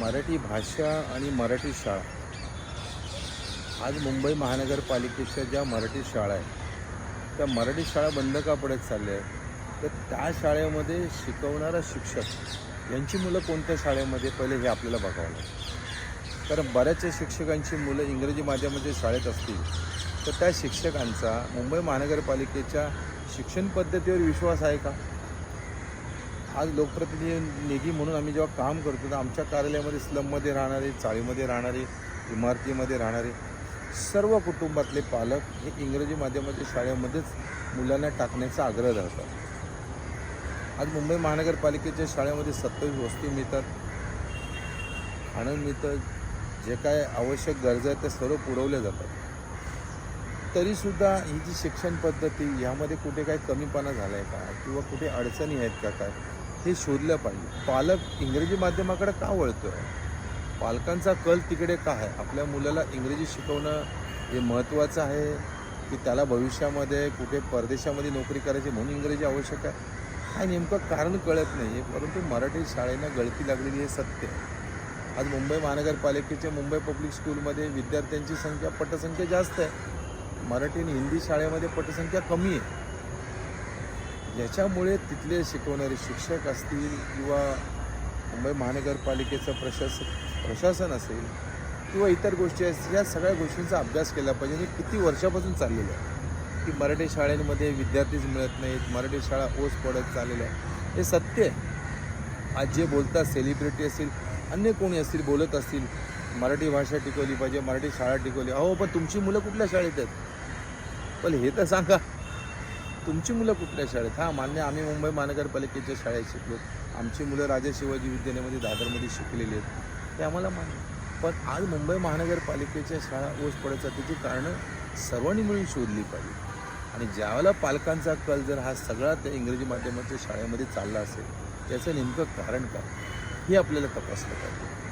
मराठी भाषा आणि मराठी शाळा. आज मुंबई महानगरपालिकेच्या ज्या मराठी शाळा आहेत त्या मराठी शाळा बंद का पडत चालल्या आहेत? तर त्या शाळेमध्ये शिकवणारा शिक्षक यांची मुलं कोणत्या शाळेमध्ये? पहिले हे आपल्याला बघावं लागेल. कारण बऱ्याचशा शिक्षकांची मुलं इंग्रजी माध्यमाच्या शाळेत असतील तर त्या शिक्षकांचा मुंबई महानगरपालिकेच्या शिक्षण पद्धतीवर विश्वास आहे का? आज लोकप्रतिनिधी म्हणून आम्ही जेव्हा काम करतो तर आमच्या कार्यालयामध्ये स्लममध्ये राहणारे चाळीमध्ये राहणारे इमारतीमध्ये राहणारे सर्व कुटुंबातले पालक हे इंग्रजी माध्यमाच्या शाळेमध्येच मुलांना टाकण्याचा आग्रह धरतात. आज मुंबई महानगरपालिकेच्या शाळेमध्ये सत्तावीस वस्तू मिळतात. खाणं मिळतं जे काय आवश्यक गरजा आहेत त्या सर्व पुरवल्या जातात. तरीसुद्धा ही जी शिक्षण पद्धती ह्यामध्ये कुठे काय कमीपणा झाला आहे का? किंवा कुठे अडचणी आहेत का काय? हे शोधलं पाहिजे. पालक इंग्रजी माध्यमाकडे का वळतो आहे पालकांचा कल तिकडे का आहे? आपल्या मुलाला इंग्रजी शिकवणं हे महत्त्वाचं आहे की त्याला भविष्यामध्ये कुठे परदेशामध्ये नोकरी करायची म्हणून इंग्रजी आवश्यक आहे? हा नेमकं कारण कळत नाही आहे परंतु मराठी शाळेनं गळती लागलेली हे सत्य आहे. आज मुंबई महानगरपालिकेच्या मुंबई पब्लिक स्कूलमध्ये विद्यार्थ्यांची संख्या पटसंख्या जास्त आहे. मराठी आणि हिंदी शाळेमध्ये पटसंख्या कमी आहे. याच्यामुळे तिथले शिकवणारे शिक्षक असतील किंवा मुंबई महानगरपालिकेचं प्रशास प्रशासन असेल किंवा इतर गोष्टी असतील या सगळ्या गोष्टींचा अभ्यास केला पाहिजे. आणि किती वर्षापासून चाललेलं आहे? की मराठी शाळेमध्ये विद्यार्थीच मिळत नाहीत मराठी शाळा ओस पडत चाललेल्या आहे हे सत्य आहे. आज जे बोलतात सेलिब्रिटी असतील अन्य कोणी असतील बोलत असतील मराठी भाषा टिकवली पाहिजे मराठी शाळा टिकवली. अहो पण तुमची मुलं कुठल्या शाळेत आहेत? पण हे तर सांगा. तुमची मुलं कुठल्या शाळेत? हां मान्य आम्ही मुंबई महानगरपालिकेच्या शाळेत शिकलो. आमची मुलं राजा शिवाजी विद्यालयामध्ये दादरमध्ये शिकलेली आहेत. ते आम्हाला मान्य पण आज मुंबई महानगरपालिकेच्या शाळा ओस पडायचा त्याची कारणं सर्वांनी मिळून शोधली पाहिजे. आणि ज्यावेळेला पालकांचा कल जर हा सगळा त्या इंग्रजी माध्यमाच्या शाळेमध्ये चालला असेल त्याचं नेमकं कारण काय? हे आपल्याला तपासलं पाहिजे.